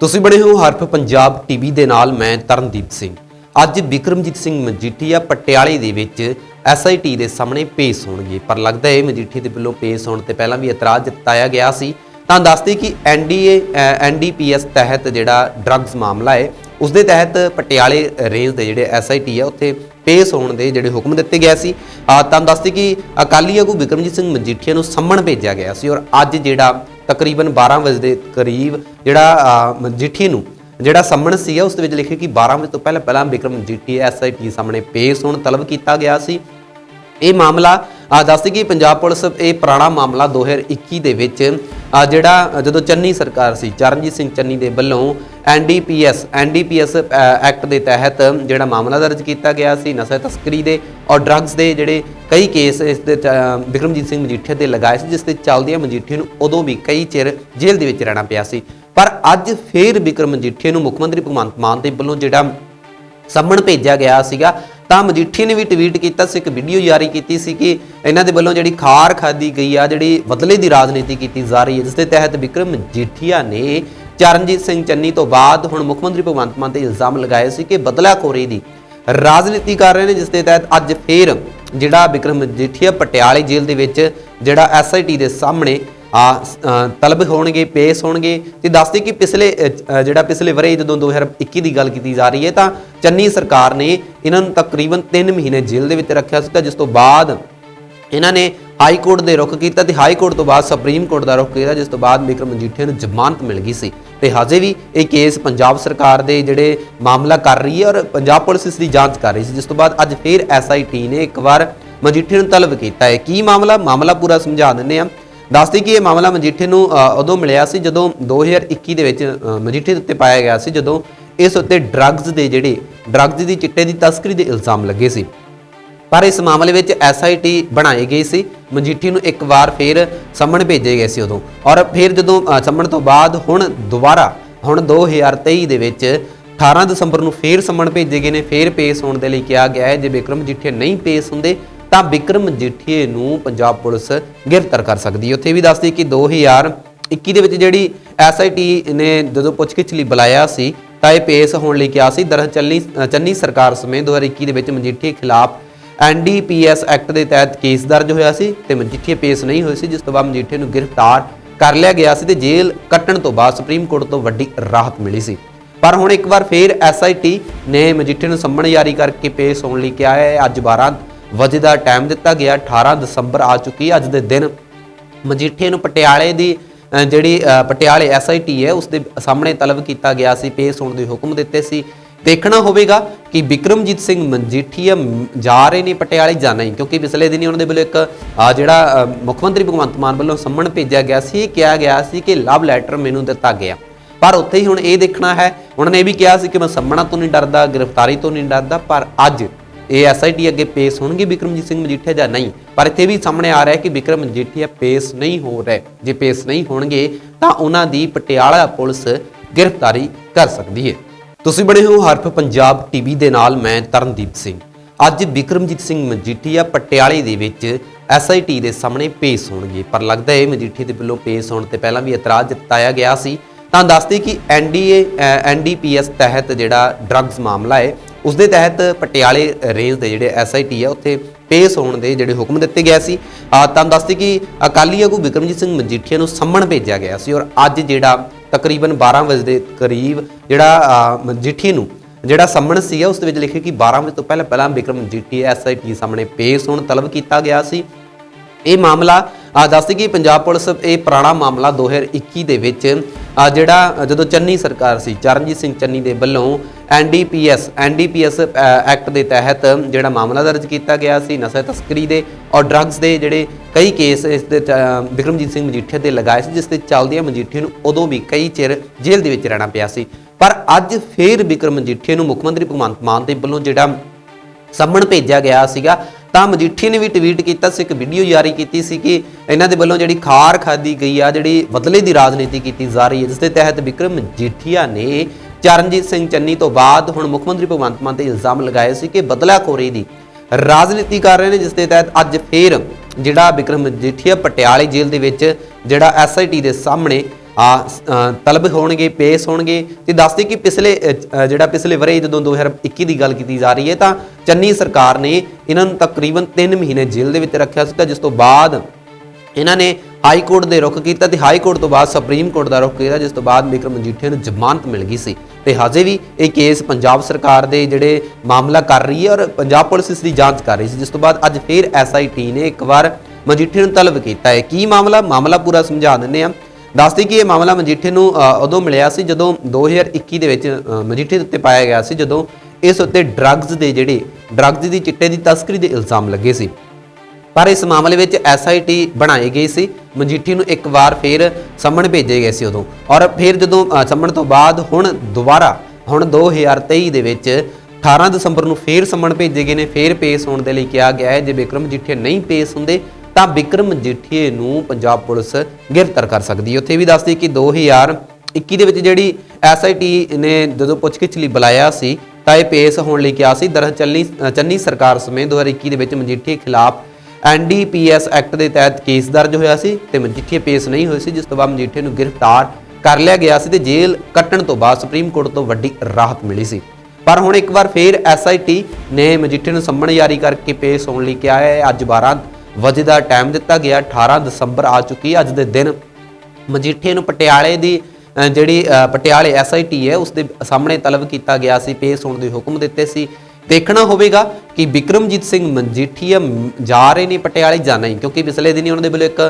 ਤੁਸੀਂ ਬਣੇ ਹੋ ਹਰਫ ਪੰਜਾਬ ਟੀਵੀ ਦੇ ਨਾਲ, ਮੈਂ ਤਰਨਦੀਪ ਸਿੰਘ। ਅੱਜ ਵਿਕਰਮਜੀਤ ਸਿੰਘ ਮਜੀਠੀਆ ਪਟਿਆਲੇ ਦੇ ਵਿੱਚ ਐਸਆਈਟੀ ਦੇ ਸਾਹਮਣੇ ਪੇਸ਼ ਹੋਣਗੇ। ਪਰ ਲੱਗਦਾ ਹੈ ਮਜੀਠੀ ਦੇ ਵੱਲੋਂ ਪੇਸ਼ ਹੋਣ ਤੇ ਪਹਿਲਾਂ ਵੀ ਇਤਰਾਜ਼ ਜਤਾਇਆ ਗਿਆ ਸੀ। ਤਾਂ ਦੱਸਦੇ ਕਿ ਐਨਡੀਏ ਐਨਡੀਪੀਐਸ ਤਹਿਤ ਜਿਹੜਾ ਡਰੱਗਸ ਮਾਮਲਾ ਹੈ ਉਸ ਦੇ ਤਹਿਤ ਪਟਿਆਲੇ ਰੇਂਜ ਦੇ ਜਿਹੜੇ ਐਸਆਈਟੀ ਹੈ ਉੱਥੇ ਪੇਸ਼ ਹੋਣ ਦੇ ਜਿਹੜੇ ਹੁਕਮ ਦਿੱਤੇ ਗਏ ਸੀ। ਆ ਤਾਂ ਦੱਸਦੇ ਕਿ ਅਕਾਲੀ ਆਗੂ ਵਿਕਰਮਜੀਤ ਸਿੰਘ ਮਜੀਠੀਆ ਨੂੰ ਸੰਮਣ ਭੇਜਿਆ ਗਿਆ ਸੀ ਔਰ ਅੱਜ ਜਿਹੜਾ ਤਕਰੀਬਨ 12 ਵਜੇ ਦੇ ਕਰੀਬ ਜਿਹੜਾ ਅ, ਮਜੀਠੀ ਨੂੰ ਜਿਹੜਾ ਸੰਮਣ ਸੀਗਾ ਉਸ ਦੇ ਵਿੱਚ ਲਿਖਿਆ ਕਿ 12 ਵਜੇ ਤੋਂ ਪਹਿਲਾਂ ਪਹਿਲਾਂ ਵਿਕਰਮ ਮਜੀਠੀ ਐਸਆਈਟੀ ਸਾਹਮਣੇ ਪੇਸ਼ ਹੋਣ ਤਲਬ ਕੀਤਾ ਗਿਆ ਸੀ। ਇਹ ਮਾਮਲਾ ਦੱਸਦੇ ਕਿ ਪੰਜਾਬ ਪੁਲਿਸ ਇਹ ਪੁਰਾਣਾ ਮਾਮਲਾ 2021 ਦੇ ਵਿੱਚ ਜਿਹੜਾ ਜਦੋਂ ਚੰਨੀ ਸਰਕਾਰ ਸੀ, ਚਰਨਜੀਤ ਸਿੰਘ ਚੰਨੀ ਦੇ ਵੱਲੋਂ ਐਨਡੀਪੀਐਸ ਐਨਡੀਪੀਐਸ ਐਕਟ ਦੇ ਤਹਿਤ ਜਿਹੜਾ ਮਾਮਲਾ ਦਰਜ ਕੀਤਾ ਗਿਆ ਸੀ, ਨਸ਼ਾ ਤਸਕਰੀ ਦੇ ਔਰ ਡਰੱਗਸ ਦੇ ਜਿਹੜੇ ਕਈ ਕੇਸ ਇਸ ਦੇ ਵਿਕਰਮਜੀਤ ਸਿੰਘ ਮਜੀਠੀਆ 'ਤੇ ਲਗਾਏ ਸੀ, ਜਿਸ ਤੇ ਚੱਲਦਿਆਂ ਮਜੀਠੀਆ ਨੂੰ ਉਦੋਂ ਵੀ ਕਈ ਚਿਰ ਜੇਲ੍ਹ ਦੇ ਵਿੱਚ ਰਹਿਣਾ ਪਿਆ ਸੀ। ਪਰ ਅੱਜ ਫੇਰ ਵਿਕਰਮ ਮਜੀਠੀਆ ਨੂੰ ਮੁੱਖ ਮੰਤਰੀ ਭਗਵੰਤ ਮਾਨ ਦੇ ਵੱਲੋਂ ਜਿਹੜਾ ਸੰਮਣ ਭੇਜਿਆ ਗਿਆ ਸੀਗਾ ਤਾਂ ਮਜੀਠੀ ਨੇ ਵੀ ਟਵੀਟ ਕੀਤਾ ਸੀ, ਇੱਕ ਵੀਡੀਓ ਜਾਰੀ ਕੀਤੀ ਸੀ ਕਿ ਇਹਨਾਂ ਦੇ ਵੱਲੋਂ ਜਿਹੜੀ ਖਾਰ ਖਾਦੀ ਗਈ ਆ, ਜਿਹੜੀ ਬਦਲੇ ਦੀ ਰਾਜਨੀਤੀ ਕੀਤੀ ਜਾ ਰਹੀ ਹੈ, ਜਿਸ ਦੇ ਤਹਿਤ ਵਿਕਰਮ ਮਜੀਠੀਆ ਨੇ ਚਰਨਜੀਤ ਸਿੰਘ ਚੰਨੀ ਤੋਂ ਬਾਅਦ ਹੁਣ ਮੁੱਖ ਮੰਤਰੀ ਭਗਵੰਤ ਮਾਨ ਤੇ ਇਲਜ਼ਾਮ ਲਗਾਏ ਸੀ ਕਿ ਬਦਲਾਖੋਰੀ ਦੀ ਰਾਜਨੀਤੀ ਕਰ ਰਹੇ ਨੇ, ਜਿਸ ਦੇ ਤਹਿਤ ਅੱਜ ਫੇਰ ਜਿਹੜਾ ਵਿਕਰਮ ਮਜੀਠੀਆ ਪਟਿਆਲੇ ਜੇਲ੍ਹ ਦੇ ਵਿੱਚ ਜਿਹੜਾ ਐਸਆਈਟੀ ਦੇ ਸਾਹਮਣੇ ਆ ਤਲਬ ਹੋਣਗੇ, ਪੇਸ਼ ਹੋਣਗੇ। ਤੇ ਦੱਸਦੇ ਕਿ ਪਿਛਲੇ ਜਿਹੜਾ ਪਿਛਲੇ ਵਰੇ ਜਦੋਂ 2021 ਦੀ ਗੱਲ ਕੀਤੀ ਜਾ ਰਹੀ ਹੈ, ਤਾਂ ਚੰਨੀ ਸਰਕਾਰ ਨੇ ਇਹਨਾਂ ਨੂੰ ਤਕਰੀਬਨ 3 ਮਹੀਨੇ ਜੇਲ੍ਹ ਦੇ ਵਿੱਚ ਰੱਖਿਆ ਸੀ ਤਾਂ ਜਿਸ ਤੋਂ ਬਾਅਦ ਇਹਨਾਂ ਨੇ ਹਾਈ ਕੋਰਟ ਦੇ ਰੁਖ ਕੀਤਾ ਤੇ ਹਾਈ ਕੋਰਟ ਤੋਂ ਬਾਅਦ ਸੁਪਰੀਮ ਕੋਰਟ ਦਾ ਰੁਖ ਕੀਤਾ, ਜਿਸ ਤੋਂ ਬਾਅਦ ਵਿਕਰਮ ਮਜੀਠੀਆ ਨੂੰ ਜ਼ਮਾਨਤ ਮਿਲ ਗਈ ਸੀ। ਤੇ ਹਜੇ ਵੀ ਇਹ ਕੇਸ ਪੰਜਾਬ ਸਰਕਾਰ ਦੇ ਜਿਹੜੇ ਮਾਮਲਾ ਕਰ ਰਹੀ ਹੈ ਔਰ ਪੰਜਾਬ ਪੁਲਿਸ ਇਸ ਦੀ ਜਾਂਚ ਕਰ ਰਹੀ ਸੀ, ਜਿਸ ਤੋਂ ਬਾਅਦ ਅੱਜ ਫੇਰ ਐਸਆਈਟੀ ਨੇ ਇੱਕ ਵਾਰ ਮਜੀਠੀਆ ਨੂੰ ਤਲਬ ਕੀਤਾ ਹੈ। ਕੀ ਮਾਮਲਾ? ਮਾਮਲਾ ਪੂਰਾ ਸਮਝਾ ਦਿੰਦੇ ਆ ਦੱਸਦੀ ਕਿ ਇਹ ਮਾਮਲਾ ਮਜੀਠੇ ਨੂੰ ਉਦੋਂ ਮਿਲਿਆ ਸੀ ਜਦੋਂ 2021 ਦੇ ਵਿੱਚ ਅ, ਮਜੀਠੇ ਦੇ ਉੱਤੇ ਪਾਇਆ ਗਿਆ ਸੀ ਜਦੋਂ ਇਸ ਉੱਤੇ ਡਰੱਗਸ ਦੇ ਜਿਹੜੇ ਡਰੱਗਸ ਦੀ ਚਿੱਟੇ ਦੀ ਤਸਕਰੀ ਦੇ ਇਲਜ਼ਾਮ ਲੱਗੇ ਸੀ। ਪਰ ਇਸ ਮਾਮਲੇ ਵਿੱਚ ਐਸਆਈਟੀ ਬਣਾਈ ਗਈ ਸੀ ਮਜੀਠੀ ਨੂੰ ਇੱਕ ਵਾਰ ਫੇਰ ਸੰਮਣ ਭੇਜੇ ਗਏ ਸੀ ਉਦੋਂ। ਔਰ ਫਿਰ ਜਦੋਂ ਅ, ਸੰਮਣ ਤੋਂ ਬਾਅਦ ਹੁਣ ਦੁਬਾਰਾ ਹੁਣ 2023 ਦੇ ਵਿੱਚ 18 ਦਸੰਬਰ ਨੂੰ ਫੇਰ ਸੰਮਣ ਭੇਜੇ ਗਏ ਨੇ ਫੇਰ ਪੇਸ਼ ਹੋਣ ਦੇ ਲਈ ਕਿਹਾ ਗਿਆ ਹੈ ਜੇ ਵਿਕਰਮ ਮਜੀਠੇ ਨਹੀਂ ਪੇਸ਼ ਹੁੰਦੇ ਤਾਂ ਵਿਕਰਮ ਮਜੀਠੀਏ ਨੂੰ ਪੰਜਾਬ ਪੁਲਿਸ ਗ੍ਰਿਫਤਾਰ ਕਰ ਸਕਦੀ ਹੈ। ਉੱਥੇ ਵੀ ਦੱਸਦੀ ਕਿ 2021 ਦੇ ਵਿੱਚ ਜਿਹੜੀ ਐਸਆਈਟੀ ਨੇ ਜਦੋਂ ਪੁੱਛਗਿੱਛ ਲਈ ਬੁਲਾਇਆ ਸੀ, ਤਾਂ ਇਹ ਪੇਸ਼ ਹੋਣ ਲਈ ਕਿਹਾ ਸੀ। ਦਰਅਸਲ ਚੰਨੀ ਚੰਨੀ ਸਰਕਾਰ ਸਮੇਤ 2021 ਦੇ ਵਿੱਚ ਮਜੀਠੀਏ ਖਿਲਾਫ ਐਨਡੀਪੀਐਸ ਐਕਟ ਦੇ ਤਹਿਤ ਕੇਸ ਦਰਜ ਹੋਇਆ ਸੀ ਤੇ ਮਜੀਠੀਏ ਪੇਸ਼ ਨਹੀਂ ਹੋਏ ਸੀ, ਜਿਸ ਤੋਂ ਬਾਅਦ ਮਜੀਠੀਏ ਨੂੰ ਗ੍ਰਿਫਤਾਰ ਕਰ ਲਿਆ ਗਿਆ ਸੀ ਤੇ ਜੇਲ੍ਹ ਕੱਟਣ ਤੋਂ ਬਾਅਦ ਸੁਪਰੀਮ ਕੋਰਟ ਤੋਂ ਵੱਡੀ ਰਾਹਤ ਮਿਲੀ ਸੀ। ਪਰ ਹੁਣ ਇੱਕ ਵਾਰ ਫੇਰ ਐਸਆਈਟੀ ਨੇ ਮਜੀਠੀਆ ਨੂੰ ਸੰਮਣ ਜਾਰੀ ਕਰਕੇ ਪੇਸ਼ ਹੋਣ ਲਈ ਕਿਹਾ ਹੈ। ਅੱਜ 12 ਵਜੇ ਦਾ ਟਾਈਮ ਦਿੱਤਾ ਗਿਆ 18 ਦਸੰਬਰ ਆ ਚੁੱਕੀ ਅੱਜ ਦੇ ਦਿਨ। ਮਜੀਠੇ ਨੂੰ ਪਟਿਆਲੇ ਦੀ ਅ, ਜਿਹੜੀ ਅ, ਪਟਿਆਲੇ ਐਸਆਈਟੀ ਹੈ ਉਸ ਦੇ ਸਾਹਮਣੇ ਤਲਬ ਕੀਤਾ ਗਿਆ ਸੀ ਪੇਸ਼ ਹੋਣ ਦੇ ਹੁਕਮ ਦਿੱਤੇ ਸੀ। ਦੇਖਣਾ ਹੋਵੇਗਾ ਕਿ ਵਿਕਰਮਜੀਤ ਸਿੰਘ ਮਜੀਠੀਆ ਜਾ ਰਹੇ ਨੇ ਪਟਿਆਲੇ ਜਾਣਾ ਹੀ ਕਿਉਂਕਿ ਪਿਛਲੇ ਦਿਨੀ ਉਹਨਾਂ ਦੇ ਵੱਲੋਂ ਇੱਕ ਜਿਹੜਾ ਮੁੱਖ ਮੰਤਰੀ ਭਗਵੰਤ ਮਾਨ ਵੱਲੋਂ ਸੰਮਣ ਭੇਜਿਆ ਗਿਆ ਸੀ ਕਿਹਾ ਗਿਆ ਸੀ ਕਿ ਲਵ ਲੈਟਰ ਮੈਨੂੰ ਦਿੱਤਾ ਗਿਆ। ਪਰ ਉੱਥੇ ਹੀ ਹੁਣ ਇਹ ਦੇਖਣਾ ਹੈ ਉਹਨਾਂ ਨੇ ਇਹ ਵੀ ਕਿਹਾ ਸੀ ਕਿ ਮੈਂ ਸੰਮਣਾ ਤੋਂ ਨਹੀਂ ਡਰਦਾ ਗ੍ਰਿਫਤਾਰੀ ਤੋਂ ਨਹੀਂ ਡਰਦਾ ਪਰ ਅੱਜ ਇਹ ਐਸਆਈਟੀ ਅੱਗੇ ਪੇਸ਼ ਹੋਣਗੇ ਵਿਕਰਮਜੀਤ ਸਿੰਘ ਮਜੀਠੀਆ ਜਾਂ ਨਹੀਂ? ਪਰ ਇੱਥੇ ਵੀ ਸਾਹਮਣੇ ਆ ਰਿਹਾ ਹੈ ਕਿ ਵਿਕਰਮ ਮਜੀਠੀਆ ਪੇਸ਼ ਨਹੀਂ ਹੋ ਰਹੇ ਜੇ ਪੇਸ਼ ਨਹੀਂ ਹੋਣਗੇ, ਤਾਂ ਉਹਨਾਂ ਦੀ ਪਟਿਆਲਾ ਪੁਲਿਸ ਗ੍ਰਿਫਤਾਰੀ ਕਰ ਸਕਦੀ ਹੈ। ਤੁਸੀਂ ਬਣੇ ਹੋ ਹਰਫ ਪੰਜਾਬ ਟੀਵੀ ਦੇ ਨਾਲ, ਮੈਂ ਤਰਨਦੀਪ ਸਿੰਘ। ਅੱਜ ਵਿਕਰਮਜੀਤ ਸਿੰਘ ਮਜੀਠੀਆ ਪਟਿਆਲੇ ਦੇ ਵਿੱਚ ਐਸਆਈਟੀ ਦੇ ਸਾਹਮਣੇ ਪੇਸ਼ ਹੋਣਗੇ। ਪਰ ਲੱਗਦਾ ਹੈ ਮਜੀਠੀ ਦੇ ਵੱਲੋਂ ਪੇਸ਼ ਹੋਣ ਤੇ ਪਹਿਲਾਂ ਵੀ ਇਤਰਾਜ਼ ਜਤਾਇਆ ਗਿਆ ਸੀ। ਤਾਂ ਦੱਸਦੇ ਕਿ ਐਨਡੀਏ ਐਨਡੀਪੀਐਸ ਤਹਿਤ ਜਿਹੜਾ ਡਰੱਗਸ ਮਾਮਲਾ ਹੈ ਉਸ ਦੇ ਤਹਿਤ ਪਟਿਆਲੇ ਰੇਂਜ ਦੇ ਜਿਹੜੇ ਐਸਆਈਟੀ ਆ ਉੱਥੇ ਪੇਸ਼ ਹੋਣ ਦੇ ਜਿਹੜੇ ਹੁਕਮ ਦਿੱਤੇ ਗਏ ਸੀ। ਤੁਹਾਨੂੰ ਤਾਂ ਦੱਸਦੇ ਕਿ ਅਕਾਲੀ ਆਗੂ ਵਿਕਰਮਜੀਤ ਸਿੰਘ ਮਜੀਠੀਆ ਨੂੰ ਸੰਮਣ ਭੇਜਿਆ ਗਿਆ ਸੀ ਔਰ ਅੱਜ ਜਿਹੜਾ ਤਕਰੀਬਨ 12 ਵਜੇ ਦੇ ਕਰੀਬ ਜਿਹੜਾ ਅ, ਮਜੀਠੀ ਨੂੰ ਜਿਹੜਾ ਸੰਮਣ ਸੀਗਾ ਉਸ ਦੇ ਵਿੱਚ ਲਿਖਿਆ ਕਿ 12 ਵਜੇ ਤੋਂ ਪਹਿਲਾਂ ਪਹਿਲਾਂ ਵਿਕਰਮ ਮਜੀਠੀ ਐਸਆਈਟੀ ਸਾਹਮਣੇ ਪੇਸ਼ ਹੋਣ ਤਲਬ ਕੀਤਾ ਗਿਆ ਸੀ। ਇਹ ਮਾਮਲਾ ਆ ਦੱਸਦੇ ਕਿ ਪੰਜਾਬ ਪੁਲਿਸ ਇਹ ਪੁਰਾਣਾ ਮਾਮਲਾ 2021 ਦੇ ਵਿੱਚ ਜਿਹੜਾ ਜਦੋਂ ਚੰਨੀ ਸਰਕਾਰ ਸੀ, ਚਰਨਜੀਤ ਸਿੰਘ ਚੰਨੀ ਦੇ ਵੱਲੋਂ ਐਨਡੀਪੀਐਸ ਐਨਡੀਪੀਐਸ ਐਕਟ ਦੇ ਤਹਿਤ ਜਿਹੜਾ ਮਾਮਲਾ ਦਰਜ ਕੀਤਾ ਗਿਆ ਸੀ, ਨਸ਼ਾ ਤਸਕਰੀ ਦੇ ਔਰ ਡਰੱਗਸ ਦੇ ਜਿਹੜੇ ਕਈ ਕੇਸ ਇਸ ਦੇ ਵਿਕਰਮਜੀਤ ਸਿੰਘ ਮਜੀਠੀਆ 'ਤੇ ਲਗਾਏ ਸੀ, ਜਿਸ ਤੇ ਚੱਲਦਿਆਂ ਮਜੀਠੀਆ ਨੂੰ ਉਦੋਂ ਵੀ ਕਈ ਚਿਰ ਜੇਲ੍ਹ ਦੇ ਵਿੱਚ ਰਹਿਣਾ ਪਿਆ ਸੀ। ਪਰ ਅੱਜ ਫੇਰ ਵਿਕਰਮ ਮਜੀਠੀਆ ਨੂੰ ਮੁੱਖ ਮੰਤਰੀ ਭਗਵੰਤ ਮਾਨ ਦੇ ਵੱਲੋਂ ਜਿਹੜਾ ਸੰਮਣ ਭੇਜਿਆ ਗਿਆ ਸੀਗਾ ਤਾਂ ਮਜੀਠੀ ਨੇ ਵੀ ਟਵੀਟ ਕੀਤਾ ਸੀ, ਇੱਕ ਵੀਡੀਓ ਜਾਰੀ ਕੀਤੀ ਸੀ ਕਿ ਇਹਨਾਂ ਦੇ ਵੱਲੋਂ ਜਿਹੜੀ ਖਾਰ ਖਾਦੀ ਗਈ ਆ, ਜਿਹੜੀ ਬਦਲੇ ਦੀ ਰਾਜਨੀਤੀ ਕੀਤੀ ਜਾ ਰਹੀ ਹੈ, ਜਿਸ ਦੇ ਤਹਿਤ ਵਿਕਰਮ ਮਜੀਠੀਆ ਨੇ ਚਰਨਜੀਤ ਸਿੰਘ ਚੰਨੀ ਤੋਂ ਬਾਅਦ ਹੁਣ ਮੁੱਖ ਮੰਤਰੀ ਭਗਵੰਤ ਮਾਨ ਤੇ ਇਲਜ਼ਾਮ ਲਗਾਏ ਸੀ ਕਿ ਬਦਲਾਖੋਰੀ ਦੀ ਰਾਜਨੀਤੀ ਕਰ ਰਹੇ ਨੇ, ਜਿਸ ਦੇ ਤਹਿਤ ਅੱਜ ਫੇਰ ਜਿਹੜਾ ਵਿਕਰਮ ਮਜੀਠੀਆ ਪਟਿਆਲੇ ਜੇਲ੍ਹ ਦੇ ਵਿੱਚ ਜਿਹੜਾ ਐਸਆਈਟੀ ਦੇ ਸਾਹਮਣੇ, ਆ ਤਲਬ ਹੋਣਗੇ, ਪੇਸ਼ ਹੋਣਗੇ। ਤੇ ਦੱਸਦੇ ਕਿ ਪਿਛਲੇ ਜਿਹੜਾ ਪਿਛਲੇ ਵਰੇ ਜਦੋਂ 2021 ਦੀ ਗੱਲ ਕੀਤੀ ਜਾ ਰਹੀ ਹੈ, ਤਾਂ ਚੰਨੀ ਸਰਕਾਰ ਨੇ ਇਹਨਾਂ ਨੂੰ ਤਕਰੀਬਨ 3 ਮਹੀਨੇ ਜੇਲ੍ਹ ਦੇ ਵਿੱਚ ਰੱਖਿਆ ਸੀ ਤਾਂ ਜਿਸ ਤੋਂ ਬਾਅਦ ਇਹਨਾਂ ਨੇ ਹਾਈ ਕੋਰਟ ਦੇ ਰੁਖ ਕੀਤਾ ਤੇ ਹਾਈ ਕੋਰਟ ਤੋਂ ਬਾਅਦ ਸੁਪਰੀਮ ਕੋਰਟ ਦਾ ਰੁਖ ਕੀਤਾ, ਜਿਸ ਤੋਂ ਬਾਅਦ ਵਿਕਰਮ ਮਜੀਠੀਆ ਨੂੰ ਜ਼ਮਾਨਤ ਮਿਲ ਗਈ ਸੀ। ਤੇ ਹਜੇ ਵੀ ਇਹ ਕੇਸ ਪੰਜਾਬ ਸਰਕਾਰ ਦੇ ਜਿਹੜੇ ਮਾਮਲਾ ਕਰ ਰਹੀ ਹੈ ਔਰ ਪੰਜਾਬ ਪੁਲਿਸ ਇਸ ਦੀ ਜਾਂਚ ਕਰ ਰਹੀ ਸੀ, ਜਿਸ ਤੋਂ ਬਾਅਦ ਅੱਜ ਫਿਰ ਐਸਆਈਟੀ ਨੇ ਇੱਕ ਵਾਰ ਮਜੀਠੀਆ ਨੂੰ ਤਲਬ ਕੀਤਾ ਹੈ। ਕੀ ਮਾਮਲਾ? ਮਾਮਲਾ ਪੂਰਾ ਸਮਝਾ ਦਿੰਦੇ ਆ ਦੱਸਦੀ ਕਿ ਇਹ ਮਾਮਲਾ ਮਜੀਠੇ ਨੂੰ ਉਦੋਂ ਮਿਲਿਆ ਸੀ ਜਦੋਂ 2021 ਦੇ ਵਿੱਚ ਮਜੀਠੇ ਉੱਤੇ ਪਾਇਆ ਗਿਆ ਸੀ, ਜਦੋਂ ਇਸ ਉੱਤੇ ਡਰੱਗਸ ਦੇ ਜਿਹੜੇ ਡਰੱਗਸ ਦੀ ਚਿੱਟੇ ਦੀ ਤਸਕਰੀ ਦੇ ਇਲਜ਼ਾਮ ਲੱਗੇ ਸੀ। ਪਰ ਇਸ ਮਾਮਲੇ ਵਿੱਚ ਐਸਆਈਟੀ ਬਣਾਈ ਗਈ ਸੀ। ਮਜੀਠੀ ਨੂੰ ਇੱਕ ਵਾਰ ਫੇਰ ਸੰਮਣ ਭੇਜੇ ਗਏ ਸੀ ਉਦੋਂ। ਔਰ ਫਿਰ ਜਦੋਂ ਅ, ਸੰਮਣ ਤੋਂ ਬਾਅਦ ਹੁਣ ਦੁਬਾਰਾ ਹੁਣ 2023 ਦੇ ਵਿੱਚ 18 ਦਸੰਬਰ ਨੂੰ ਫੇਰ ਸੰਮਣ ਭੇਜੇ ਗਏ ਨੇ। ਫੇਰ ਪੇਸ਼ ਹੋਣ ਦੇ ਲਈ ਕਿਹਾ ਗਿਆ ਹੈ ਜੇ ਵਿਕਰਮ ਮਜੀਠੀਆ ਨਹੀਂ ਪੇਸ਼ ਹੁੰਦੇ ਤਾਂ ਵਿਕਰਮ ਮਜੀਠੀਏ ਨੂੰ ਪੰਜਾਬ ਪੁਲਿਸ ਗ੍ਰਿਫਤਾਰ ਕਰ ਸਕਦੀ ਹੈ। ਉੱਥੇ ਵੀ ਦੱਸਦੀ ਕਿ 2021 ਦੇ ਵਿੱਚ ਜਿਹੜੀ ਐਸਆਈਟੀ ਨੇ ਜਦੋਂ ਪੁੱਛਗਿੱਛ ਲਈ ਬੁਲਾਇਆ ਸੀ ਤਾਂ ਇਹ ਪੇਸ਼ ਹੋਣ ਲਈ ਕਿਹਾ ਸੀ। ਦਰਅਸਲ ਚੰਨੀ ਚੰਨੀ ਸਰਕਾਰ ਸਮੇਤ 2021 ਦੇ ਵਿੱਚ ਮਜੀਠੀਏ ਖਿਲਾਫ ਐਨਡੀਪੀਐਸ ਐਕਟ ਦੇ ਤਹਿਤ ਕੇਸ ਦਰਜ ਹੋਇਆ ਸੀ ਤੇ ਮਜੀਠੀਏ ਪੇਸ਼ ਨਹੀਂ ਹੋਏ ਸੀ, ਜਿਸ ਤੋਂ ਬਾਅਦ ਮਜੀਠੀਏ ਨੂੰ ਗ੍ਰਿਫਤਾਰ ਕਰ ਲਿਆ ਗਿਆ ਸੀ ਤੇ ਜੇਲ੍ਹ ਕੱਟਣ ਤੋਂ ਬਾਅਦ ਸੁਪਰੀਮ ਕੋਰਟ ਤੋਂ ਵੱਡੀ ਰਾਹਤ ਮਿਲੀ ਸੀ। ਪਰ ਹੁਣ ਇੱਕ ਵਾਰ ਫੇਰ ਐਸਆਈਟੀ ਨੇ ਮਜੀਠੇ ਨੂੰ ਸੰਮਣ ਜਾਰੀ ਕਰਕੇ ਪੇਸ਼ ਹੋਣ ਲਈ ਕਿਹਾ ਹੈ। ਅੱਜ 12 ਵਜੇ ਦਾ ਟਾਈਮ ਦਿੱਤਾ ਗਿਆ। 18 ਦਸੰਬਰ ਆ ਚੁੱਕੀ ਅੱਜ ਦੇ ਦਿਨ ਮਜੀਠੇ ਨੂੰ ਪਟਿਆਲੇ ਦੀ ਜਿਹੜੀ ਅ, ਪਟਿਆਲੇ ਐਸਆਈਟੀ ਹੈ ਉਸ ਦੇ ਸਾਹਮਣੇ ਤਲਬ ਕੀਤਾ ਗਿਆ ਸੀ ਪੇਸ਼ ਹੋਣ ਦੇ ਹੁਕਮ ਦਿੱਤੇ ਸੀ। ਦੇਖਣਾ ਹੋਵੇਗਾ ਕਿ ਵਿਕਰਮਜੀਤ ਸਿੰਘ ਮਜੀਠੀਆ ਜਾ ਰਹੇ ਨੇ ਪਟਿਆਲੇ ਜਾਂ ਨਹੀਂ ਕਿਉਂਕਿ ਪਿਛਲੇ ਦਿਨੀ ਉਹਨਾਂ ਦੇ ਵੱਲੋਂ ਇੱਕ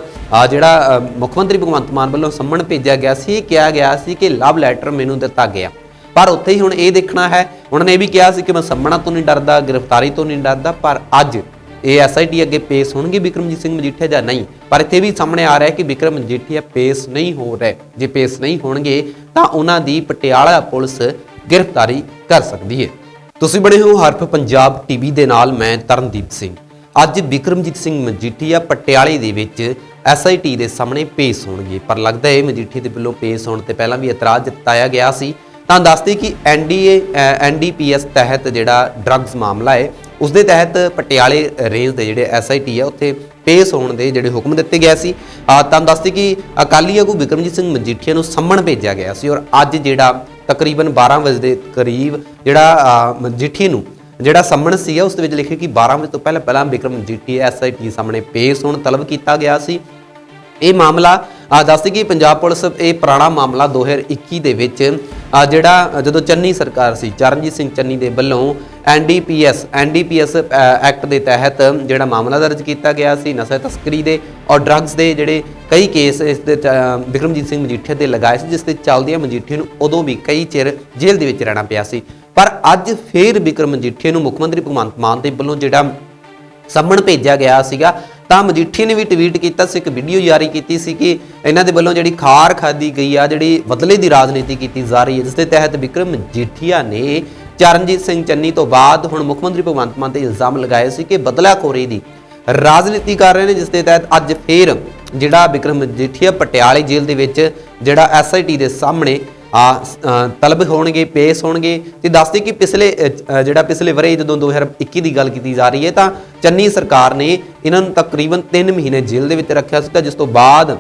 ਜਿਹੜਾ ਮੁੱਖ ਮੰਤਰੀ ਭਗਵੰਤ ਮਾਨ ਵੱਲੋਂ ਸੰਮਣ ਭੇਜਿਆ ਗਿਆ ਸੀ ਕਿਹਾ ਗਿਆ ਸੀ ਕਿ ਲਵ ਲੈਟਰ ਮੈਨੂੰ ਦਿੱਤਾ ਗਿਆ। ਪਰ ਉੱਥੇ ਹੀ ਹੁਣ ਇਹ ਦੇਖਣਾ ਹੈ ਉਹਨਾਂ ਨੇ ਇਹ ਵੀ ਕਿਹਾ ਸੀ ਕਿ ਮੈਂ ਸੰਮਣਾ ਤੋਂ ਨਹੀਂ ਡਰਦਾ ਗ੍ਰਿਫਤਾਰੀ ਤੋਂ ਨਹੀਂ ਡਰਦਾ ਪਰ ਅੱਜ ਇਹ ਐਸਆਈਟੀ ਅੱਗੇ ਪੇਸ਼ ਹੋਣਗੇ ਵਿਕਰਮਜੀਤ ਸਿੰਘ ਮਜੀਠੀਆ ਜਾਂ ਨਹੀਂ? ਪਰ ਇੱਥੇ ਵੀ ਸਾਹਮਣੇ ਆ ਰਿਹਾ ਹੈ ਕਿ ਵਿਕਰਮ ਮਜੀਠੀਆ ਪੇਸ਼ ਨਹੀਂ ਹੋ ਰਹੇ। ਜੇ ਪੇਸ਼ ਨਹੀਂ ਹੋਣਗੇ, ਤਾਂ ਉਹਨਾਂ ਦੀ ਪਟਿਆਲਾ ਪੁਲਿਸ ਗ੍ਰਿਫਤਾਰੀ ਕਰ ਸਕਦੀ ਹੈ। ਤੁਸੀਂ ਬਣੇ ਹੋ ਹਰਫ ਪੰਜਾਬ ਟੀਵੀ ਦੇ ਨਾਲ, ਮੈਂ ਤਰਨਦੀਪ ਸਿੰਘ। ਅੱਜ ਵਿਕਰਮਜੀਤ ਸਿੰਘ ਮਜੀਠੀਆ ਪਟਿਆਲੇ ਦੇ ਵਿੱਚ ਐਸਆਈਟੀ ਦੇ ਸਾਹਮਣੇ ਪੇਸ਼ ਹੋਣਗੇ। ਪਰ ਲੱਗਦਾ ਹੈ ਮਜੀਠੀ ਦੇ ਵੱਲੋਂ ਪੇਸ਼ ਹੋਣ ਤੇ ਪਹਿਲਾਂ ਵੀ ਇਤਰਾਜ਼ ਜਤਾਇਆ ਗਿਆ ਸੀ। ਤਾਂ ਦੱਸਦੇ ਕਿ ਐਨਡੀਏ ਐਨਡੀਪੀਐਸ ਤਹਿਤ ਜਿਹੜਾ ਡਰੱਗਸ ਮਾਮਲਾ ਹੈ ਉਸ ਦੇ ਤਹਿਤ ਪਟਿਆਲੇ ਰੇਂਜ ਦੇ ਜਿਹੜੇ ਐਸਆਈਟੀ ਹੈ ਉੱਥੇ ਪੇਸ਼ ਹੋਣ ਦੇ ਜਿਹੜੇ ਹੁਕਮ ਦਿੱਤੇ ਗਏ ਸੀ। ਆ ਤਾਂ ਦੱਸਦੇ ਕਿ ਅਕਾਲੀ ਆਗੂ ਵਿਕਰਮਜੀਤ ਸਿੰਘ ਮਜੀਠੀਆ ਨੂੰ ਸੰਮਣ ਭੇਜਿਆ ਗਿਆ ਸੀ ਔਰ ਅੱਜ ਜਿਹੜਾ ਤਕਰੀਬਨ 12 ਵਜੇ ਦੇ ਕਰੀਬ ਜਿਹੜਾ ਅ, ਮਜੀਠੀਆ ਨੂੰ ਜਿਹੜਾ ਸੰਮਣ ਸੀਗਾ ਉਸ ਦੇ ਵਿੱਚ ਲਿਖਿਆ ਕਿ 12 ਵਜੇ ਤੋਂ ਪਹਿਲਾਂ ਪਹਿਲਾਂ ਵਿਕਰਮ ਮਜੀਠੀਆ ਐਸਆਈਟੀ ਸਾਹਮਣੇ ਪੇਸ਼ ਹੋਣ ਤਲਬ ਕੀਤਾ ਗਿਆ ਸੀ। ਇਹ ਮਾਮਲਾ ਆ ਦੱਸਦੀ ਕਿ ਪੰਜਾਬ ਪੁਲਿਸ ਇਹ ਪੁਰਾਣਾ ਮਾਮਲਾ 2021 ਦੇ ਵਿੱਚ ਆ ਜਿਹੜਾ ਜਦੋਂ ਚੰਨੀ ਸਰਕਾਰ ਸੀ, ਚਰਨਜੀਤ ਸਿੰਘ ਚੰਨੀ ਦੇ ਵੱਲੋਂ ਐਨਡੀਪੀਐਸ ਐਨਡੀਪੀਐਸ ਐਕਟ ਦੇ ਤਹਿਤ ਜਿਹੜਾ ਮਾਮਲਾ ਦਰਜ ਕੀਤਾ ਗਿਆ ਸੀ, ਨਸ਼ਾ ਤਸਕਰੀ ਦੇ ਔਰ ਡਰੱਗਸ ਦੇ ਜਿਹੜੇ ਕਈ ਕੇਸ ਇਸ ਦੇ ਚ- ਵਿਕਰਮਜੀਤ ਸਿੰਘ ਮਜੀਠੀਆ ਦੇ ਲਗਾਏ ਸੀ, ਜਿਸ ਤੇ ਚੱਲਦੀਆਂ ਮਜੀਠੀਆ ਨੂੰ ਉਦੋਂ ਵੀ ਕਈ ਚਿਰ ਜੇਲ੍ਹ ਦੇ ਵਿੱਚ ਰਹਿਣਾ ਪਿਆ ਸੀ। ਪਰ ਅੱਜ ਫੇਰ ਵਿਕਰਮ ਮਜੀਠੀਆ ਨੂੰ ਮੁੱਖ ਮੰਤਰੀ ਭਗਵੰਤ ਮਾਨ ਦੇ ਵੱਲੋਂ ਜਿਹੜਾ ਸੰਮਣ ਭੇਜਿਆ ਗਿਆ ਸੀਗਾ। ਤਾਂ ਮਜੀਠੀ ਨੇ ਵੀ ਟਵੀਟ ਕੀਤਾ ਸੀ, ਇੱਕ ਵੀਡੀਓ ਜਾਰੀ ਕੀਤੀ ਸੀ ਕਿ ਇਹਨਾਂ ਦੇ ਵੱਲੋਂ ਜਿਹੜੀ ਖਾਰ ਖਾਦੀ ਗਈ ਆ, ਜਿਹੜੀ ਬਦਲੇ ਦੀ ਰਾਜਨੀਤੀ ਕੀਤੀ ਜਾ ਰਹੀ ਹੈ, ਜਿਸ ਦੇ ਤਹਿਤ ਵਿਕਰਮ ਮਜੀਠੀਆ ਨੇ ਚਰਨਜੀਤ ਸਿੰਘ ਚੰਨੀ ਤੋਂ ਬਾਅਦ ਹੁਣ ਮੁੱਖ ਮੰਤਰੀ ਭਗਵੰਤ ਮਾਨ ਤੇ ਇਲਜ਼ਾਮ ਲਗਾਏ ਸੀ ਕਿ ਬਦਲਾਖੋਰੀ ਦੀ ਰਾਜਨੀਤੀ ਕਰ ਰਹੇ ਨੇ, ਜਿਸ ਦੇ ਤਹਿਤ ਅੱਜ ਫੇਰ ਜਿਹੜਾ ਵਿਕਰਮ ਮਜੀਠੀਆ ਪਟਿਆਲੇ ਜੇਲ੍ਹ ਦੇ ਵਿੱਚ ਜਿਹੜਾ ਐਸਆਈਟੀ ਦੇ ਸਾਹਮਣੇ ਆ ਤਲਬ ਹੋਣਗੇ, ਪੇਸ਼ ਹੋਣਗੇ। ਤੇ ਦੱਸਦੇ ਕਿ ਪਿਛਲੇ ਜਿਹੜਾ ਪਿਛਲੇ ਵਰੇ ਜਦੋਂ 2021 ਦੀ ਗੱਲ ਕੀਤੀ ਜਾ ਰਹੀ ਹੈ, ਤਾਂ ਚੰਨੀ ਸਰਕਾਰ ਨੇ ਇਹਨਾਂ ਨੂੰ ਤਕਰੀਬਨ 3 ਮਹੀਨੇ ਜੇਲ੍ਹ ਦੇ ਵਿੱਚ ਰੱਖਿਆ ਸੀ ਜਿਸ ਤੋਂ ਬਾਅਦ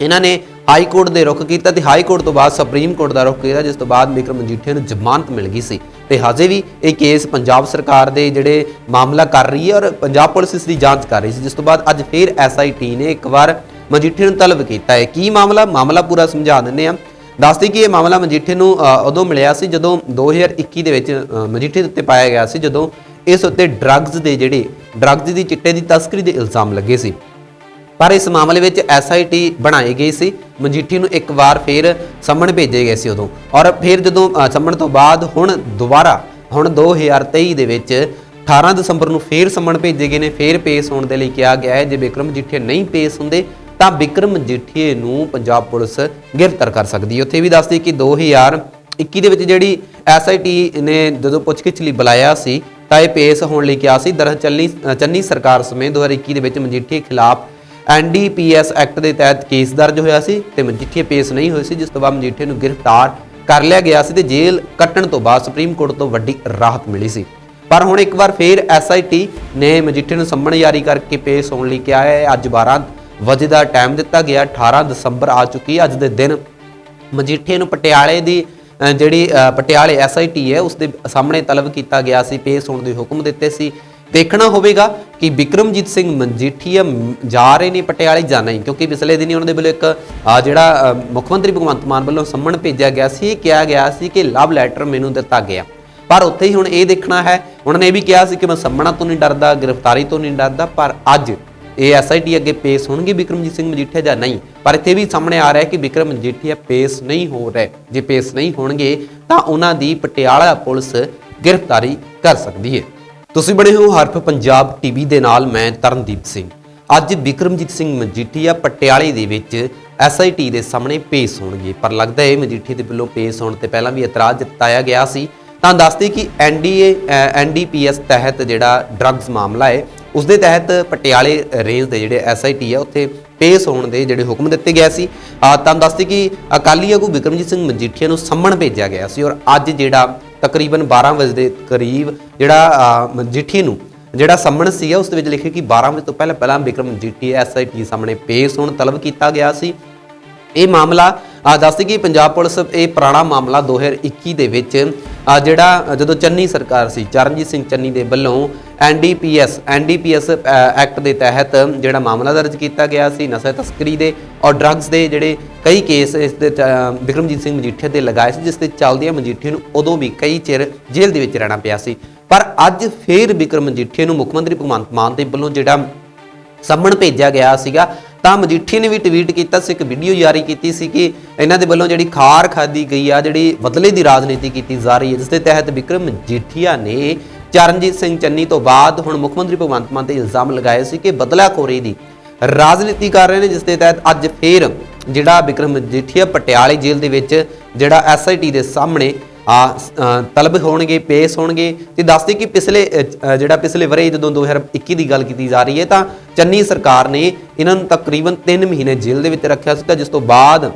ਇਹਨਾਂ ਨੇ ਹਾਈ ਕੋਰਟ ਦੇ ਰੁਖ ਕੀਤਾ ਤੇ ਹਾਈ ਕੋਰਟ ਤੋਂ ਬਾਅਦ ਸੁਪਰੀਮ ਕੋਰਟ ਦਾ ਰੁਖ ਕੀਤਾ, ਜਿਸ ਤੋਂ ਬਾਅਦ ਵਿਕਰਮ ਮਜੀਠੀਆ ਨੂੰ ਜ਼ਮਾਨਤ ਮਿਲ ਗਈ ਸੀ। ਤੇ ਹਜੇ ਵੀ ਇਹ ਕੇਸ ਪੰਜਾਬ ਸਰਕਾਰ ਦੇ ਜਿਹੜੇ ਮਾਮਲਾ ਕਰ ਰਹੀ ਹੈ ਔਰ ਪੰਜਾਬ ਪੁਲਿਸ ਇਸ ਦੀ ਜਾਂਚ ਕਰ ਰਹੀ ਸੀ, ਜਿਸ ਤੋਂ ਬਾਅਦ ਅੱਜ ਫਿਰ ਐਸਆਈਟੀ ਨੇ ਇੱਕ ਵਾਰ ਮਜੀਠੀਆ ਨੂੰ ਤਲਬ ਕੀਤਾ ਹੈ। ਕੀ ਮਾਮਲਾ? ਮਾਮਲਾ ਪੂਰਾ ਸਮਝਾ ਦਿੰਦੇ ਆ ਦੱਸਦੀ ਕਿ ਇਹ ਮਾਮਲਾ ਮਜੀਠੇ ਨੂੰ ਉਦੋਂ ਮਿਲਿਆ ਸੀ ਜਦੋਂ 2021 ਦੇ ਵਿੱਚ ਮਜੀਠੇ ਦੇ ਉੱਤੇ ਪਾਇਆ ਗਿਆ ਸੀ, ਜਦੋਂ ਇਸ ਉੱਤੇ ਡਰੱਗਸ ਦੇ ਜਿਹੜੇ ਡਰੱਗਸ ਦੀ ਚਿੱਟੇ ਦੀ ਤਸਕਰੀ ਦੇ ਇਲਜ਼ਾਮ ਲੱਗੇ ਸੀ। ਪਰ ਇਸ ਮਾਮਲੇ ਵਿੱਚ ਐਸਆਈਟੀ ਬਣਾਈ ਗਈ ਸੀ। ਮਜੀਠੀ ਨੂੰ ਇੱਕ ਵਾਰ ਫੇਰ ਸੰਮਣ ਭੇਜੇ ਗਏ ਸੀ ਉਦੋਂ। ਔਰ ਫਿਰ ਜਦੋਂ ਅ, ਸੰਮਣ ਤੋਂ ਬਾਅਦ ਹੁਣ ਦੁਬਾਰਾ ਹੁਣ 2023 ਦੇ ਵਿੱਚ 18 ਦਸੰਬਰ ਨੂੰ ਫੇਰ ਸੰਮਣ ਭੇਜੇ ਗਏ ਨੇ ਫੇਰ ਪੇਸ਼ ਹੋਣ ਦੇ ਲਈ ਕਿਹਾ ਗਿਆ ਹੈ। ਜੇ ਵਿਕਰਮ ਮਜੀਠੀਆ ਨਹੀਂ ਪੇਸ਼ ਹੁੰਦੇ ਤਾਂ ਵਿਕਰਮ ਮਜੀਠੀਏ ਨੂੰ ਪੰਜਾਬ ਪੁਲਿਸ ਗ੍ਰਿਫਤਾਰ ਕਰ ਸਕਦੀ ਹੈ। ਉੱਥੇ ਵੀ ਦੱਸਦੀ ਕਿ 2021 ਦੇ ਵਿੱਚ ਜਿਹੜੀ ਐਸਆਈਟੀ ਨੇ ਜਦੋਂ ਪੁੱਛਗਿੱਛ ਲਈ ਬੁਲਾਇਆ ਸੀ ਤਾਂ ਇਹ ਪੇਸ਼ ਹੋਣ ਲਈ ਕਿਹਾ ਸੀ। ਦਰਅਸਲ ਚੰਨੀ ਚੰਨੀ ਸਰਕਾਰ ਸਮੇਤ 2021 ਦੇ ਵਿੱਚ ਮਜੀਠੀਏ ਖਿਲਾਫ ਐਨਡੀਪੀਐਸ ਐਕਟ ਦੇ ਤਹਿਤ ਕੇਸ ਦਰਜ ਹੋਇਆ ਸੀ ਤੇ ਮਜੀਠੀਏ ਪੇਸ਼ ਨਹੀਂ ਹੋਏ ਸੀ, ਜਿਸ ਤੋਂ ਬਾਅਦ ਮਜੀਠੀਏ ਨੂੰ ਗ੍ਰਿਫਤਾਰ ਕਰ ਲਿਆ ਗਿਆ ਸੀ ਤੇ ਜੇਲ੍ਹ ਕੱਟਣ ਤੋਂ ਬਾਅਦ ਸੁਪਰੀਮ ਕੋਰਟ ਤੋਂ ਵੱਡੀ ਰਾਹਤ ਮਿਲੀ ਸੀ। ਪਰ ਹੁਣ ਇੱਕ ਵਾਰ ਫੇਰ ਐਸਆਈਟੀ ਨੇ ਮਜੀਠੀਆ ਨੂੰ ਸੰਮਣ ਜਾਰੀ ਕਰਕੇ ਪੇਸ਼ ਹੋਣ ਲਈ ਕਿਹਾ ਹੈ। ਅੱਜ 12 ਵਜੇ ਦਾ ਟਾਈਮ ਦਿੱਤਾ ਗਿਆ। 18 ਦਸੰਬਰ ਆ ਚੁੱਕੀ ਅੱਜ ਦੇ ਦਿਨ ਮਜੀਠੇ ਨੂੰ ਪਟਿਆਲੇ ਦੀ ਜਿਹੜੀ ਅ, ਪਟਿਆਲੇ ਐਸਆਈਟੀ ਹੈ ਉਸ ਦੇ ਸਾਹਮਣੇ ਤਲਬ ਕੀਤਾ ਗਿਆ ਸੀ ਪੇਸ਼ ਹੋਣ ਦੇ ਹੁਕਮ ਦਿੱਤੇ ਸੀ। ਦੇਖਣਾ ਹੋਵੇਗਾ ਕਿ ਵਿਕਰਮਜੀਤ ਸਿੰਘ ਮਜੀਠੀਆ ਜਾ ਰਹੇ ਨੇ ਪਟਿਆਲੇ ਜਾਣਾ ਹੀ ਕਿਉਂਕਿ ਪਿਛਲੇ ਦਿਨੀ ਉਹਨਾਂ ਦੇ ਵੱਲੋਂ ਇੱਕ ਜਿਹੜਾ ਮੁੱਖ ਮੰਤਰੀ ਭਗਵੰਤ ਮਾਨ ਵੱਲੋਂ ਸੰਮਣ ਭੇਜਿਆ ਗਿਆ ਸੀ ਕਿਹਾ ਗਿਆ ਸੀ ਕਿ ਲਵ ਲੈਟਰ ਮੈਨੂੰ ਦਿੱਤਾ ਗਿਆ। ਪਰ ਉੱਥੇ ਹੀ ਹੁਣ ਇਹ ਦੇਖਣਾ ਹੈ ਉਹਨਾਂ ਨੇ ਇਹ ਵੀ ਕਿਹਾ ਸੀ ਕਿ ਮੈਂ ਸੰਮਣਾ ਤੋਂ ਨਹੀਂ ਡਰਦਾ ਗ੍ਰਿਫਤਾਰੀ ਤੋਂ ਨਹੀਂ ਡਰਦਾ ਪਰ ਅੱਜ ਇਹ ਐਸਆਈਟੀ ਅੱਗੇ ਪੇਸ਼ ਹੋਣਗੇ ਵਿਕਰਮਜੀਤ ਸਿੰਘ ਮਜੀਠੀਆ ਜਾਂ ਨਹੀਂ? ਪਰ ਇੱਥੇ ਵੀ ਸਾਹਮਣੇ ਆ ਰਿਹਾ ਹੈ ਕਿ ਵਿਕਰਮ ਮਜੀਠੀਆ ਪੇਸ਼ ਨਹੀਂ ਹੋ ਰਹੇ ਜੇ ਪੇਸ਼ ਨਹੀਂ ਹੋਣਗੇ, ਤਾਂ ਉਹਨਾਂ ਦੀ ਪਟਿਆਲਾ ਪੁਲਿਸ ਗ੍ਰਿਫਤਾਰੀ ਕਰ ਸਕਦੀ ਹੈ। ਤੁਸੀਂ ਬਣੇ ਹੋ ਹਰਫ ਪੰਜਾਬ ਟੀਵੀ ਦੇ ਨਾਲ, ਮੈਂ ਤਰਨਦੀਪ ਸਿੰਘ। ਅੱਜ ਵਿਕਰਮਜੀਤ ਸਿੰਘ ਮਜੀਠੀਆ ਪਟਿਆਲੇ ਦੇ ਵਿੱਚ ਐਸਆਈਟੀ ਦੇ ਸਾਹਮਣੇ ਪੇਸ਼ ਹੋਣਗੇ। ਪਰ ਲੱਗਦਾ ਹੈ ਮਜੀਠੀਆ ਦੇ ਵੱਲੋਂ ਪੇਸ਼ ਹੋਣ ਤੇ ਪਹਿਲਾਂ ਵੀ ਇਤਰਾਜ਼ ਜਤਾਇਆ ਗਿਆ ਸੀ। ਤਾਂ ਦੱਸਦੇ ਕਿ ਐਨਡੀਏ ਐਨਡੀਪੀਐਸ ਤਹਿਤ ਜਿਹੜਾ ਡਰੱਗਸ ਮਾਮਲਾ ਹੈ ਉਸ ਦੇ ਤਹਿਤ ਪਟਿਆਲੇ ਰੇਂਜ ਦੇ ਜਿਹੜੇ ਐਸਆਈਟੀ ਆ ਉੱਥੇ ਪੇਸ਼ ਹੋਣ ਦੇ ਜਿਹੜੇ ਹੁਕਮ ਦਿੱਤੇ ਗਏ ਸੀ। ਅਹ ਤਾਂ ਦੱਸਦੇ ਕਿ ਅਕਾਲੀ ਆਗੂ ਵਿਕਰਮਜੀਤ ਸਿੰਘ ਮਜੀਠੀਆ ਨੂੰ ਸੰਮਣ ਭੇਜਿਆ ਗਿਆ ਸੀ ਔਰ ਅੱਜ ਜਿਹੜਾ ਤਕਰੀਬਨ 12 ਵਜੇ ਦੇ ਕਰੀਬ ਜਿਹੜਾ ਅਹ, ਨੂੰ ਜਿਹੜਾ ਸੰਮਣ ਸੀਗਾ ਉਸ ਦੇ ਵਿੱਚ ਲਿਖਿਆ ਕਿ 12 ਵਜੇ ਤੋਂ ਪਹਿਲਾਂ ਪਹਿਲਾਂ ਵਿਕਰਮ ਮਜੀਠੀਆ ਐਸਆਈਟੀ ਸਾਹਮਣੇ ਪੇਸ਼ ਹੋਣ ਤਲਬ ਕੀਤਾ ਗਿਆ ਸੀ। ਇਹ ਮਾਮਲਾ ਆ ਦੱਸਦੇ ਕਿ ਪੰਜਾਬ ਪੁਲਿਸ ਇਹ ਪੁਰਾਣਾ ਮਾਮਲਾ 2021 ਦੇ ਵਿੱਚ ਆ ਜਿਹੜਾ ਜਦੋਂ ਚੰਨੀ ਸਰਕਾਰ ਸੀ, ਚਰਨਜੀਤ ਸਿੰਘ ਚੰਨੀ ਦੇ ਵੱਲੋਂ ਐਨਡੀਪੀਐਸ ਐਨਡੀਪੀਐਸ ਐਕਟ ਦੇ ਤਹਿਤ ਜਿਹੜਾ ਮਾਮਲਾ ਦਰਜ ਕੀਤਾ ਗਿਆ ਸੀ, ਨਸ਼ਾ ਤਸਕਰੀ ਦੇ ਔਰ ਡਰੱਗਸ ਦੇ ਜਿਹੜੇ ਕਈ ਕੇਸ ਇਸ ਦੇ ਵਿਕਰਮਜੀਤ ਸਿੰਘ ਮਜੀਠੀਆ ਤੇ ਲਗਾਏ ਸੀ, ਜਿਸ ਤੇ ਚੱਲਦਿਆਂ ਮਜੀਠੀਆ ਨੂੰ ਉਦੋਂ ਵੀ ਕਈ ਚਿਰ ਜੇਲ੍ਹ ਦੇ ਵਿੱਚ ਰਹਿਣਾ ਪਿਆ ਸੀ। ਪਰ ਅੱਜ ਫੇਰ ਵਿਕਰਮ ਮਜੀਠੀਆ ਨੂੰ ਮੁੱਖ ਮੰਤਰੀ ਭਗਵੰਤ ਮਾਨ ਦੇ ਵੱਲੋਂ ਜਿਹੜਾ ਸੰਮਣ ਭੇਜਿਆ ਗਿਆ ਸੀਗਾ ਤਾਂ ਮਜੀਠੀ ਨੇ ਵੀ ਟਵੀਟ ਕੀਤਾ ਸੀ, ਇੱਕ ਵੀਡੀਓ ਜਾਰੀ ਕੀਤੀ ਸੀ ਕਿ ਇਹਨਾਂ ਦੇ ਵੱਲੋਂ ਜਿਹੜੀ ਖਾਰ ਖਾਦੀ ਗਈ ਆ, ਜਿਹੜੀ ਬਦਲੇ ਦੀ ਰਾਜਨੀਤੀ ਕੀਤੀ ਜਾ ਰਹੀ ਹੈ, ਜਿਸ ਦੇ ਤਹਿਤ ਵਿਕਰਮ ਮਜੀਠੀਆ ਨੇ ਚਰਨਜੀਤ ਸਿੰਘ ਚੰਨੀ ਤੋਂ ਬਾਅਦ ਹੁਣ ਮੁੱਖ ਮੰਤਰੀ ਭਗਵੰਤ ਮਾਨ ਤੇ ਇਲਜ਼ਾਮ ਲਗਾਏ ਸੀ ਕਿ ਬਦਲਾਖੋਰੀ ਦੀ ਰਾਜਨੀਤੀ ਕਰ ਰਹੇ ਨੇ, ਜਿਸ ਦੇ ਤਹਿਤ ਅੱਜ ਫੇਰ ਜਿਹੜਾ ਵਿਕਰਮ ਮਜੀਠੀਆ ਪਟਿਆਲੇ ਜੇਲ੍ਹ ਦੇ ਵਿੱਚ ਜਿਹੜਾ ਐਸਆਈਟੀ ਦੇ ਸਾਹਮਣੇ, ਆ ਤਲਬ ਹੋਣਗੇ, ਪੇਸ਼ ਹੋਣਗੇ। ਤੇ ਦੱਸਦੇ ਕਿ ਪਿਛਲੇ ਜਿਹੜਾ ਪਿਛਲੇ ਵਰੇ ਜਦੋਂ 2021 ਦੀ ਗੱਲ ਕੀਤੀ ਜਾ ਰਹੀ ਹੈ, ਤਾਂ ਚੰਨੀ ਸਰਕਾਰ ਨੇ ਇਹਨਾਂ ਨੂੰ ਤਕਰੀਬਨ 3 ਮਹੀਨੇ ਜੇਲ੍ਹ ਦੇ ਵਿੱਚ ਰੱਖਿਆ ਸੀ ਤਾਂ ਜਿਸ ਤੋਂ ਬਾਅਦ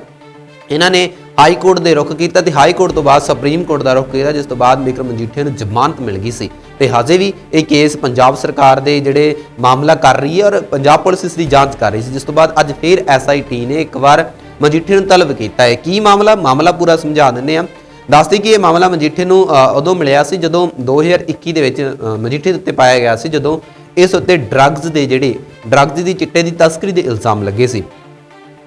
ਇਹਨਾਂ ਨੇ ਹਾਈ ਕੋਰਟ ਦੇ ਰੁਖ ਕੀਤਾ ਤੇ ਹਾਈ ਕੋਰਟ ਤੋਂ ਬਾਅਦ ਸੁਪਰੀਮ ਕੋਰਟ ਦਾ ਰੁਖ ਕੀਤਾ, ਜਿਸ ਤੋਂ ਬਾਅਦ ਵਿਕਰਮ ਮਜੀਠੀਆ ਨੂੰ ਜ਼ਮਾਨਤ ਮਿਲ ਗਈ ਸੀ। ਤੇ ਹਜੇ ਵੀ ਇਹ ਕੇਸ ਪੰਜਾਬ ਸਰਕਾਰ ਦੇ ਜਿਹੜੇ ਮਾਮਲਾ ਕਰ ਰਹੀ ਹੈ ਔਰ ਪੰਜਾਬ ਪੁਲਿਸ ਇਸ ਦੀ ਜਾਂਚ ਕਰ ਰਹੀ ਸੀ, ਜਿਸ ਤੋਂ ਬਾਅਦ ਅੱਜ ਫਿਰ ਐਸਆਈਟੀ ਨੇ ਇੱਕ ਵਾਰ ਮਜੀਠੀਆ ਨੂੰ ਤਲਬ ਕੀਤਾ ਹੈ। ਕੀ ਮਾਮਲਾ? ਮਾਮਲਾ ਪੂਰਾ ਸਮਝਾ ਦਿੰਦੇ ਆ ਦੱਸਦੇ ਕਿ ਇਹ ਮਾਮਲਾ ਮਜੀਠੇ ਨੂੰ ਉਦੋਂ ਮਿਲਿਆ ਸੀ ਜਦੋਂ 2021 ਦੇ ਵਿੱਚ ਮਜੀਠੇ ਦੇ ਉੱਤੇ ਪਾਇਆ ਗਿਆ ਸੀ, ਜਦੋਂ ਇਸ ਉੱਤੇ ਡਰੱਗਸ ਦੇ ਜਿਹੜੇ ਡਰੱਗਜ਼ ਦੀ ਚਿੱਟੇ ਦੀ ਤਸਕਰੀ ਦੇ ਇਲਜ਼ਾਮ ਲੱਗੇ ਸੀ।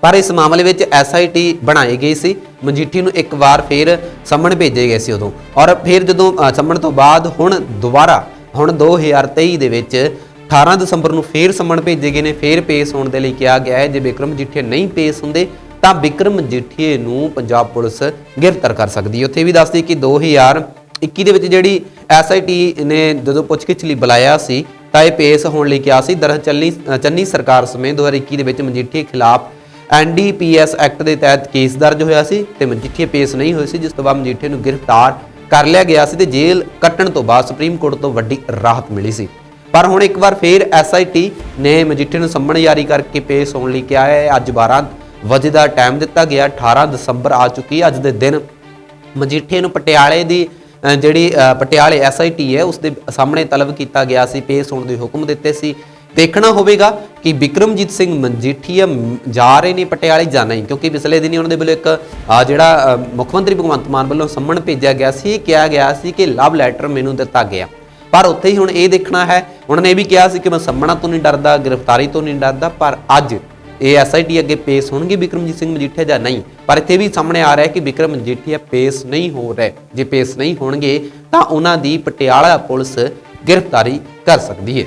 ਪਰ ਇਸ ਮਾਮਲੇ ਵਿੱਚ ਐਸਆਈਟੀ ਬਣਾਈ ਗਈ ਸੀ। ਮਜੀਠੀ ਨੂੰ ਇੱਕ ਵਾਰ ਫਿਰ ਸੰਮਣ ਭੇਜੇ ਗਏ ਸੀ ਉਦੋਂ। ਔਰ ਫਿਰ ਜਦੋਂ ਅ, ਸੰਮਣ ਤੋਂ ਬਾਅਦ ਹੁਣ ਦੁਬਾਰਾ ਹੁਣ 2023 ਦੇ ਵਿੱਚ 18 ਦਸੰਬਰ ਨੂੰ ਫੇਰ ਸੰਮਣ ਭੇਜੇ ਗਏ ਨੇ। ਫੇਰ ਪੇਸ਼ ਹੋਣ ਦੇ ਲਈ ਕਿਹਾ ਗਿਆ ਹੈ ਜੇ ਵਿਕਰਮ ਮਜੀਠੀਆ ਨਹੀਂ ਪੇਸ਼ ਹੁੰਦੇ ਤਾਂ ਵਿਕਰਮ ਮਜੀਠੀਏ ਨੂੰ ਪੰਜਾਬ ਪੁਲਿਸ ਗ੍ਰਿਫਤਾਰ ਕਰ ਸਕਦੀ ਹੈ। ਉੱਥੇ ਵੀ ਦੱਸਦੀ ਕਿ 2021 ਦੇ ਵਿੱਚ ਜਿਹੜੀ ਐਸਆਈਟੀ ਨੇ ਜਦੋਂ ਪੁੱਛਗਿੱਛ ਲਈ ਬੁਲਾਇਆ ਸੀ ਤਾਂ ਇਹ ਪੇਸ਼ ਹੋਣ ਲਈ ਕਿਹਾ ਸੀ। ਦਰਅਸਲ ਚੰਨੀ ਚੰਨੀ ਸਰਕਾਰ ਸਮੇਤ 2021 ਦੇ ਵਿੱਚ ਮਜੀਠੀਏ ਖਿਲਾਫ ਐਨਡੀਪੀਐਸ ਐਕਟ ਦੇ ਤਹਿਤ ਕੇਸ ਦਰਜ ਹੋਇਆ ਸੀ ਤੇ ਮਜੀਠੀਏ ਪੇਸ਼ ਨਹੀਂ ਹੋਏ ਸੀ, ਜਿਸ ਤੋਂ ਬਾਅਦ ਮਜੀਠੀਆ ਨੂੰ ਗ੍ਰਿਫਤਾਰ ਕਰ ਲਿਆ ਗਿਆ ਸੀ ਤੇ ਜੇਲ੍ਹ ਕੱਟਣ ਤੋਂ ਬਾਅਦ ਸੁਪਰੀਮ ਕੋਰਟ ਤੋਂ ਵੱਡੀ ਰਾਹਤ ਮਿਲੀ ਸੀ। ਪਰ ਹੁਣ ਇੱਕ ਵਾਰ ਫੇਰ ਐਸਆਈਟੀ ਨੇ ਮਜੀਠੇ ਨੂੰ ਸੰਮਣ ਜਾਰੀ ਕਰਕੇ ਪੇਸ਼ ਹੋਣ ਲਈ ਕਿਹਾ ਹੈ। ਅੱਜ 12 ਵਜੇ ਦਾ ਟਾਈਮ ਦਿੱਤਾ ਗਿਆ 18 ਦਸੰਬਰ ਆ ਚੁੱਕੀ ਅੱਜ ਦੇ ਦਿਨ ਮਜੀਠੇ ਨੂੰ ਪਟਿਆਲੇ ਦੀ ਜਿਹੜੀ ਅ, ਪਟਿਆਲੇ ਐਸਆਈਟੀ ਹੈ ਉਸ ਦੇ ਸਾਹਮਣੇ ਤਲਬ ਕੀਤਾ ਗਿਆ ਸੀ ਪੇਸ਼ ਹੋਣ ਦੇ ਹੁਕਮ ਦਿੱਤੇ ਸੀ। ਦੇਖਣਾ ਹੋਵੇਗਾ ਕਿ ਵਿਕਰਮਜੀਤ ਸਿੰਘ ਮਜੀਠੀਆ ਜਾ ਰਹੇ ਨੇ ਪਟਿਆਲੇ ਜਾਂ ਨਹੀਂ ਕਿਉਂਕਿ ਪਿਛਲੇ ਦਿਨੀ ਉਹਨਾਂ ਦੇ ਵੱਲੋਂ ਇੱਕ ਜਿਹੜਾ ਮੁੱਖ ਮੰਤਰੀ ਭਗਵੰਤ ਮਾਨ ਵੱਲੋਂ ਸੰਮਣ ਭੇਜਿਆ ਗਿਆ ਸੀ ਕਿਹਾ ਗਿਆ ਸੀ ਕਿ ਲਵ ਲੈਟਰ ਮੈਨੂੰ ਦਿੱਤਾ ਗਿਆ। ਪਰ ਉੱਥੇ ਹੀ ਹੁਣ ਇਹ ਦੇਖਣਾ ਹੈ ਉਹਨਾਂ ਨੇ ਇਹ ਵੀ ਕਿਹਾ ਸੀ ਕਿ ਮੈਂ ਸੰਮਣਾ ਤੋਂ ਨਹੀਂ ਡਰਦਾ ਗ੍ਰਿਫਤਾਰੀ ਤੋਂ ਨਹੀਂ ਡਰਦਾ ਪਰ ਅੱਜ ਇਹ ਐਸਆਈਟੀ ਅੱਗੇ ਪੇਸ਼ ਹੋਣਗੇ ਵਿਕਰਮਜੀਤ ਸਿੰਘ ਮਜੀਠੀਆ ਜਾਂ ਨਹੀਂ? ਪਰ ਇੱਥੇ ਵੀ ਸਾਹਮਣੇ ਆ ਰਿਹਾ ਹੈ ਕਿ ਵਿਕਰਮ ਮਜੀਠੀਆ ਪੇਸ਼ ਨਹੀਂ ਹੋ ਰਹੇ। ਜੇ ਪੇਸ਼ ਨਹੀਂ ਹੋਣਗੇ, ਤਾਂ ਉਹਨਾਂ ਦੀ ਪਟਿਆਲਾ ਪੁਲਿਸ ਗ੍ਰਿਫਤਾਰੀ ਕਰ ਸਕਦੀ ਹੈ।